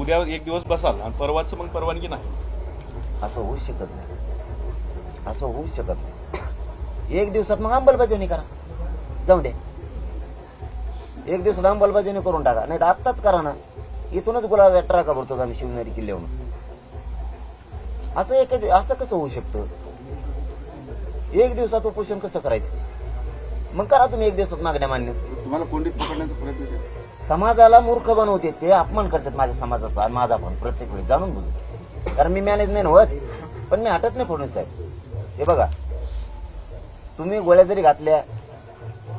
उद्या एक दिवस बसाल आणि परवाचं मग परवानगी नाही. असं होऊ शकत नाही. असं होऊ शकत नाही. एक दिवसात मग अंमलबजावणी करा. जाऊ दे. एक दिवसात अंमलबजावणी करून टाका. नाही तर आत्ताच करा ना. इथूनच गुलाब ट्राका भरतो आम्ही शिवनेरी किल्ल्यावरून असं एक असं कसं होऊ शकतं? एक दिवसात उपोषण कसं करायचं? मग करा तुम्ही एक दिवसात मागण्या मान्य. तुम्हाला कोंडीत पकडण्याचा प्रयत्न समाजाला मूर्ख बनवते ते अपमान करतात माझ्या समाजाचा आणि माझा पण प्रत्येक वेळी जाणून बुजून कारण मी मॅनेज नाही होत. पण मी हटत नाही फडणवीस साहेब. हे बघा तुम्ही गोळ्या जरी घातल्या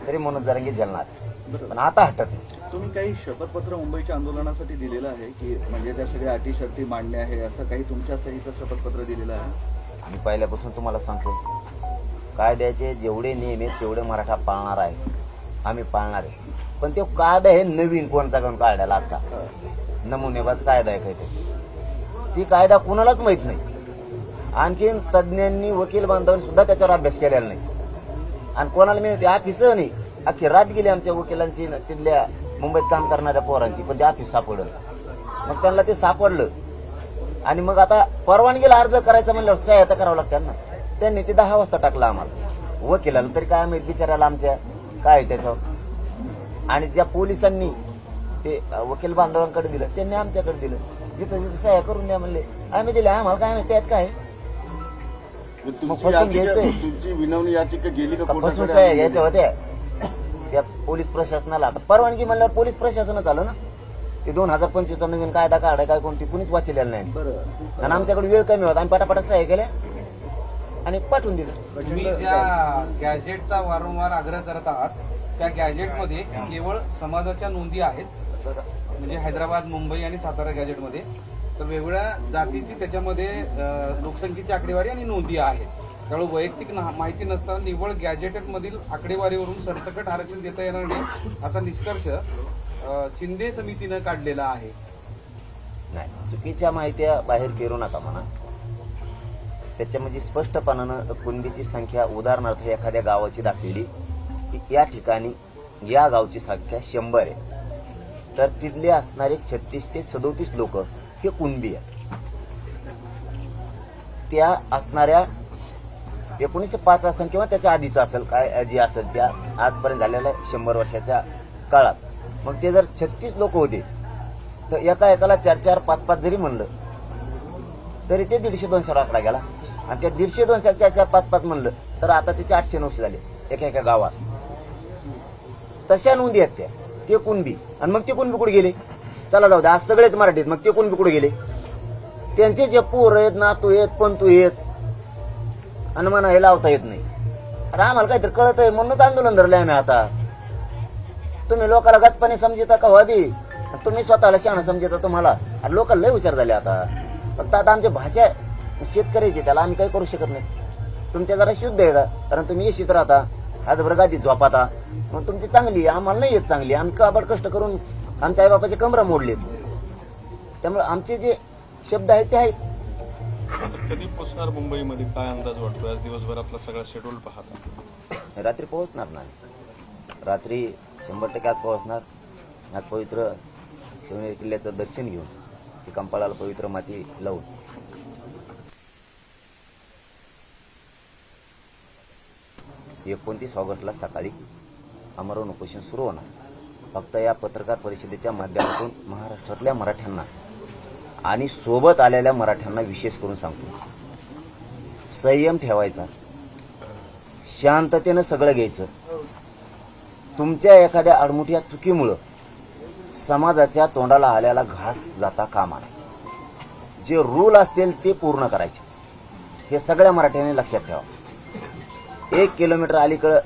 तरी मनोज जरांगी झेलणार पण आता हटत नाही. तुम्ही काही शपथपत्र मुंबईच्या आंदोलनासाठी दिलेलं आहे की म्हणजे त्या सगळ्या अटी शर्ती मांडणे आहे असं काही तुमच्या सहीचं शपथपत्र दिलेलं आहे? आम्ही पहिल्यापासून तुम्हाला सांगतो कायद्याचे जेवढे नियम आहेत तेवढे मराठा पाळणार आहे. आम्ही पाळणार आहे. पण ते कायदा हे नवीन कोणता घेऊन काढायला आता नमुनेबाज कायदा आहे काहीतरी ती? कायदा कुणालाच माहीत नाही. आणखीन तज्ज्ञांनी वकील बांधवांनी सुद्धा त्याच्यावर अभ्यास केलेला नाही. आणि कोणाला मी ते ऑफिस नाही. अख्खी रात गेली आमच्या वकिलांची न तिथल्या मुंबईत काम करणाऱ्या पोरांची पण ते ऑफिस सापडलं. मग त्यांना ते सापडलं. आणि मग आता परवानगीला अर्ज करायचा म्हणल्यावर सह्या तर करावं लागतात ना. त्यांनी ते दहा वाजता टाकलं आम्हाला. वकिलाला तरी काय माहीत बिचारायला आमच्या? काय त्याच्यावर? आणि ज्या पोलिसांनी ते वकील बांधवांकडे दिलं त्यांनी आमच्याकडे दिलं. जिथं जिथं सह्या करून द्या म्हणले. आम्ही दिले आम्हाला काय माहिती त्यात काय फसून याचिका- घ्यायचंय. तुमची विनवणी याचिका गेली का फसून? सह्या घ्यायच्या होत्या? त्या पोलीस प्रशासनाला. आता परवानगी म्हणल्यावर पोलीस प्रशासनच आलं ना? ते दोन हजार पंचवीसचा नवीन कायदा काढाय काय कोणती कुणीच वाचलेलं नाही. बरं. आणि आमच्याकडे वेळ कमी होता. आम्ही पटापटा सह्या केल्या आणि पाठवून दिलं. तुम्ही ज्या गॅजेटचा वारंवार आग्रह करत आहात त्या गॅजेटमध्ये केवळ समाजाच्या नोंदी आहेत. म्हणजे हैदराबाद मुंबई आणि सातारा गॅजेटमध्ये तर वेगवेगळ्या जातीची त्याच्यामध्ये लोकसंख्येची आकडेवारी आणि नोंदी आहेत. त्यामुळे वैयक्तिक माहिती नसताना निव्वळ गॅजेटमधील आकडेवारीवरून सरसकट आरक्षण देता येणार नाही असा निष्कर्ष शिंदे समितीनं काढलेला आहे. नाही चुकीच्या माहित्या बाहेर पेरू नका म्हणा. त्याच्यामध्ये स्पष्टपणानं कुणबीची संख्या उदाहरणार्थ एखाद्या गावाची दाखवली या ठिकाणी या गावची संख्या शंभर आहे. तर तिथले असणारे छत्तीस ते सदोतीस लोक हे कुणबी आहेत. त्या असणाऱ्या एकोणीसशे पाच असेल किंवा त्याच्या आधीचं असेल काय जी असेल त्या आजपर्यंत झालेल्या शंभर वर्षाच्या काळात. मग ते जर छत्तीस लोक होते तर एका एकाला चार चार पाच पाच जरी म्हणलं तरी ते दीडशे दोनशे आकडा गेला. आणि त्या दीडशे दोनशे चार चार पाच पाच म्हणलं तर आता त्याचे आठशे नऊशे झाले एका एका गावात. तशा नोंदी आहेत त्या. ते कुणबी आणि मग ते कुणबी कुठे गेले? चला जाऊ दे आज सगळेच मराठीत. मग ते कुणबी कुठे गेले? त्यांचे जे पोर आहेत नातू आहेत पंतू आहेत आणि म्हणा हे लावता येत नाही. अरे आम्हाला काहीतरी कळत आहे म्हणूनच आंदोलन धरलंय आम्ही आता. तुम्ही लोकाला गचपाने समजता का हो व्हावी तुम्ही स्वतःला शहाणा समजता तुम्हाला? अरे लोक लय हुशार झाले आता. फक्त आता आमची भाषा शेतकऱ्याची त्याला आम्ही काही करू शकत नाही. तुमच्या जरा शुद्ध आहे कारण तुम्ही येशीत राहता. हातभर गादी झोपाता मग तुमची चांगली आम्हाला नाही येत चांगली. आम्ही काबड कष्ट करून आमच्या आईबापाचे कमरा मोडलेत त्यामुळे आमचे जे शब्द आहेत ते आहेत. आता कधी पोहोचणार मुंबईमध्ये? काय अंदाज वाटतो आज दिवसभरातला सगळा शेड्यूल पाहता. रात्री पोहोचणार नाही. रात्री शंभर टक्के आज पोहोचणार. आज पवित्र शिवनेरी किल्ल्याचं दर्शन घेऊन ते कंपाळाला पवित्र माती लावून. एकोणतीस ऑगस्टला सकाळी आमरण उपोषण सुरू होणार. फक्त या पत्रकार परिषदेच्या माध्यमातून महाराष्ट्रातल्या मराठ्यांना आणि सोबत आलेल्या मराठ्यांना विशेष करून सांगतो. संयम ठेवायचा. शांततेनं सगळं घ्यायचं. तुमच्या एखाद्या अडमुठ्या चुकीमुळं समाजाच्या तोंडाला आल्याला घास जाता कामा नये. जे रूल असतील ते पूर्ण करायचे. हे सगळ्या मराठ्यांनी लक्षात ठेवा. एक किलोमीटर अलीकडं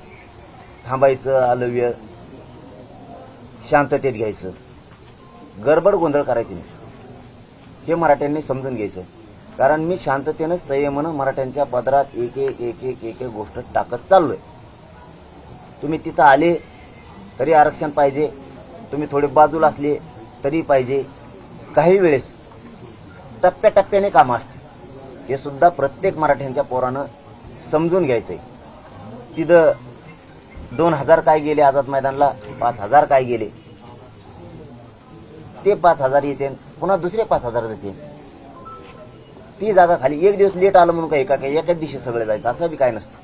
थांबायचं आलव्य शांततेत घ्यायचं. गडबड गोंधळ करायची नाही. हे मराठ्यांनी समजून घ्यायचं. कारण मी शांततेनं संयमानं मराठ्यांच्या पदरात एक एक एक एक एक एक गोष्ट टाकत चाललोय. तुम्ही तिथं आले तरी आरक्षण पाहिजे. तुम्ही थोडे बाजूला असले तरी पाहिजे. काही वेळेस टप्प्याटप्प्याने कामं असते हे सुद्धा प्रत्येक मराठ्यांच्या पोरानं समजून घ्यायचंय. तिथं दोन हजार काय गेले आझाद मैदानला पाच हजार काय गेले. ते पाच हजार येते पुन्हा दुसरे पाच हजार येते ती जागा खाली एक दिवस लेट आलं म्हणून काही का काय एकाच दिवशी सगळं जायचं असं बी काय नसतं.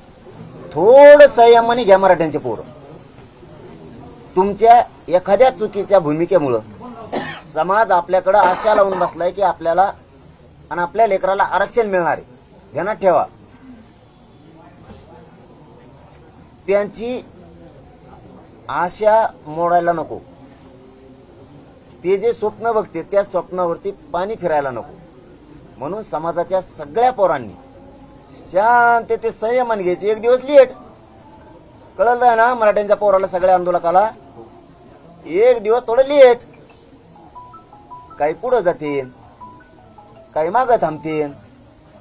थोडं संयमाने घ्या मराठ्यांचे पोरं. तुमच्या एखाद्या चुकीच्या भूमिकेमुळं समाज आपल्याकडं आशा लावून बसलाय की आपल्याला आणि आपल्या लेकराला आरक्षण मिळणार आहे. ध्यानात ठेवा. त्यांची आशा मोडायला नको. ते जे स्वप्न बघते त्या स्वप्नावरती पाणी फिरायला नको. म्हणून समाजाच्या सगळ्या पोरांनी शांत ते संयमान घ्यायचे. एक दिवस लेट. कळलं ना मराठ्यांच्या पोराला सगळ्या आंदोलकाला? एक दिवस थोडं लेट. काही पुढं जातील काही मागं थांबतील.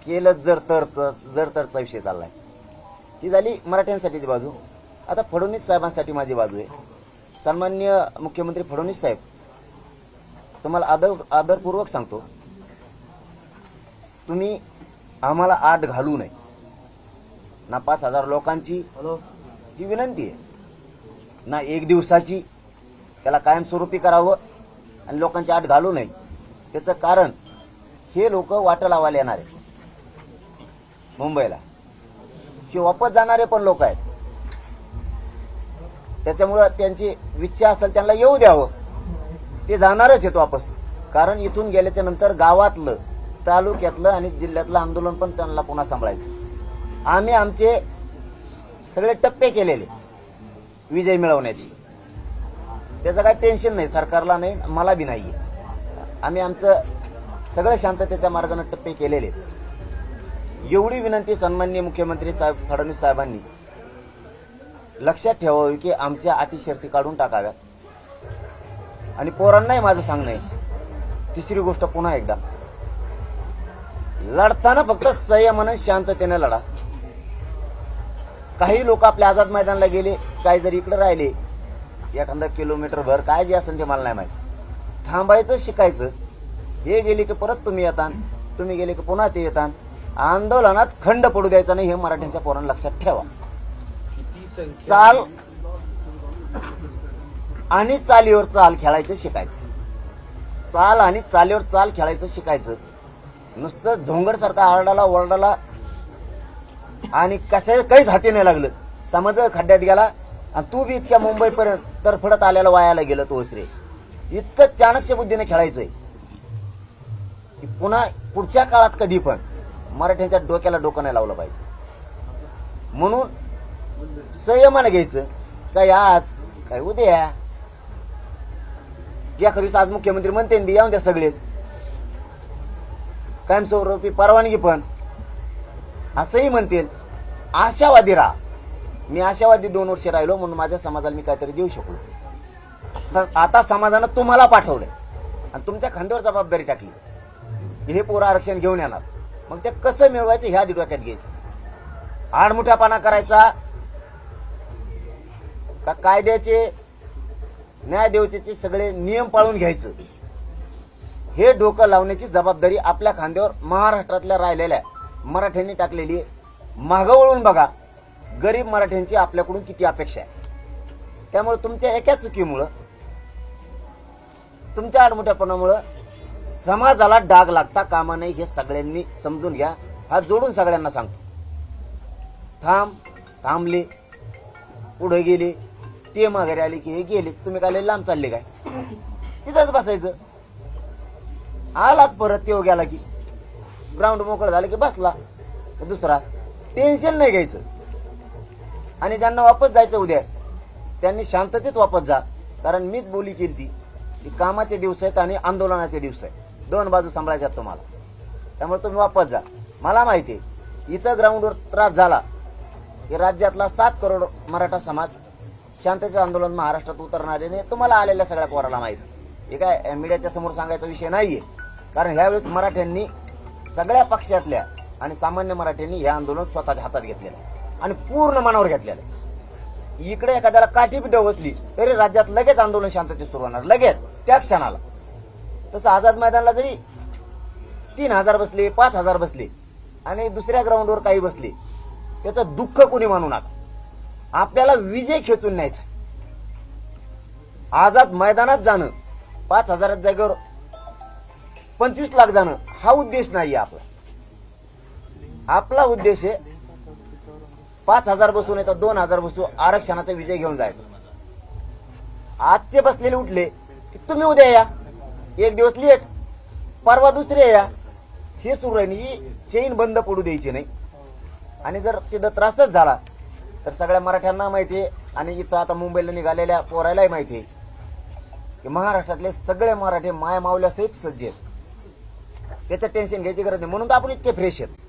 केलं जर तर जर तरचा विषय चाललाय. ही झाली मराठ्यांसाठीची बाजू. आता फडणवीस साहेबांसाठी माझी बाजू आहे. सन्मान्य मुख्यमंत्री फडणवीस साहेब तुम्हाला आदर आदरपूर्वक सांगतो. तुम्ही आम्हाला आठ घालू नये. ना पाच हजार लोकांची ही विनंती आहे. ना एक दिवसाची त्याला कायमस्वरूपी करावं आणि लोकांची आठ घालू नये. त्याचं कारण हे लोक वाटं लावायला येणार आहे मुंबईला. हे वापस जाणारे पण लोक आहेत. त्याच्यामुळं त्यांची इच्छा असेल त्यांना येऊ द्यावं. ते जाणारच आहेत वापस. कारण इथून गेल्याच्यानंतर गावातलं तालुक्यातलं आणि जिल्ह्यातलं आंदोलन पण त्यांना पुन्हा सांभाळायचं. आम्ही आमचे सगळे टप्पे केलेले विजय मिळवण्याची. त्याचं काय टेन्शन नाही सरकारला नाही मला बी नाही आम्ही आमचं सगळं शांततेच्या मार्गाने टप्पे केलेले आहेत. एवढी विनंती सन्माननीय मुख्यमंत्री साहेब फडणवीस साहेबांनी. लक्षात ठेवावी की आमच्या अतिशर्ती काढून टाकाव्यात. आणि पोरांनाही माझं सांगणं आहे. तिसरी गोष्ट पुन्हा एकदा. लढताना फक्त संयमानं शांततेने लढा. काही लोक आपल्या आझाद मैदानाला गेले काही जर इकडे राहिले. एखादा किलोमीटर भर काय जे असेल ते मला नाही माहीत. थांबायचं शिकायचं. हे गेले की परत तुम्ही येतान तुम्ही गेले की पुन्हा ते येतान. आंदोलनात खंड पडू द्यायचा नाही हे मराठ्यांच्या पोरांना लक्षात ठेवा. चाल आणि चालीवर चाल खेळायचं शिकायचं. चाल आणि चालीवर चाल खेळायचं शिकायचं. नुसतं धोंगडसारखा आरडाला ओरडाला आणि कशा काहीच हाती नाही लागलं. समज खड्ड्यात गेला आणि तू बी इतक्या मुंबईपर्यंत तरफडत आल्याला वायाला गेलं तो रे इतकं चाणक्य बुद्धीने खेळायचंय. की पुन्हा पुढच्या काळात कधी पण. मराठ्यांच्या डोक्याला डोकं नाही लावलं पाहिजे. म्हणून संयमानं घ्यायचं काय आज काय उद्या? एखादी दिवस आज मुख्यमंत्री म्हणते येऊन द्या सगळेच. कायमस्वरूपी परवानगी पण. असंही म्हणतील आशावादी राहा. मी आशावादी दोन वर्ष राहिलो म्हणून माझ्या समाजाला मी काहीतरी देऊ शकलो. तर आता समाजानं तुम्हाला पाठवलंय. आणि तुमच्या खांद्यावर जबाबदारी टाकली. हे पोरं आरक्षण घेऊन येणार. मग ते कसं मिळवायचं ह्या डोक्यात घ्यायचं. आडमुठ्यापणा करायचा. का कायद्याचे न्यायदेवतेचे सगळे नियम पाळून घ्यायचं. हे डोकं लावण्याची जबाबदारी आपल्या खांद्यावर महाराष्ट्रातल्या राहिलेल्या मराठ्यांनी टाकलेली आहे. मागं वळून बघा गरीब मराठ्यांची आपल्याकडून किती अपेक्षा आहे. त्यामुळे तुमच्या एका चुकीमुळं तुमच्या आडमुठ्यापणामुळं समाजाला डाग लागता कामा नाही हे सगळ्यांनी समजून घ्या. हा जोडून सगळ्यांना सांगतो. थांब थांबले पुढे गेले ते माघारी आले की हे गेले तुम्ही काय लांब चालले काय? तिथंच बसायचं. आलाच परत तेव गेला की. ग्राउंड मोकळं झालं की बसला. दुसरा टेन्शन नाही घ्यायचं. आणि ज्यांना वापस जायचं उद्या त्यांनी शांततेत वापस जा. कारण मीच बोली केली ती की कामाचे दिवस आहेत आणि आंदोलनाचे दिवस आहेत. दोन बाजू सांभाळायच्यात तुम्हाला. त्यामुळे तुम्ही वापस जा. मला माहिती आहे इथं ग्राउंडवर त्रास झाला की राज्यातला सात करोड मराठा समाज शांततेचं आंदोलन महाराष्ट्रात उतरणारे नाही. तुम्हाला आलेल्या सगळ्या पोराला माहीत हे काय मीडियाच्या समोर सांगायचा विषय नाहीये. कारण ह्यावेळेस मराठ्यांनी सगळ्या पक्षातल्या आणि सामान्य मराठ्यांनी हे आंदोलन स्वतःच्या हातात घेतलेलं आहे आणि पूर्ण मनावर घेतलेलं आहे. इकडे एखाद्याला काठी पिठं बसली तरी राज्यात लगेच आंदोलन शांततेत सुरू होणार. लगेच त्या क्षणाला. तसं आझाद मैदानला जरी तीन हजार बसले पाच हजार बसले आणि दुसऱ्या ग्राउंडवर काही बसले त्याचं दुःख कोणी मानू नका. आपल्याला विजय खेचून न्यायचा आझाद मैदानात जाणं पाच हजारात जागेवर पंचवीस लाख जाणं हा उद्देश नाही आपला. आपला उद्देश आहे पाच हजार बसून येतात दोन हजार बसू आरक्षणाचा विजय घेऊन जायचा. आजचे बसलेले उठले की तुम्ही उद्या या. एक दिवस लेट. परवा दुसरे या. हे सुरू राहील ही चेन बंद पडू द्यायची नाही. आणि जर तिथं त्रासच झाला तर सगळ्या मराठ्यांना माहिती आहे. आणि इथं आता मुंबईला निघालेल्या पोरायलाही माहिती आहे. की महाराष्ट्रातले सगळे मराठी माया मावल्यासहित सज्ज आहेत. त्याचं टेन्शन घ्यायची गरज नाही. म्हणून तर आपण इतके फ्रेश आहेत.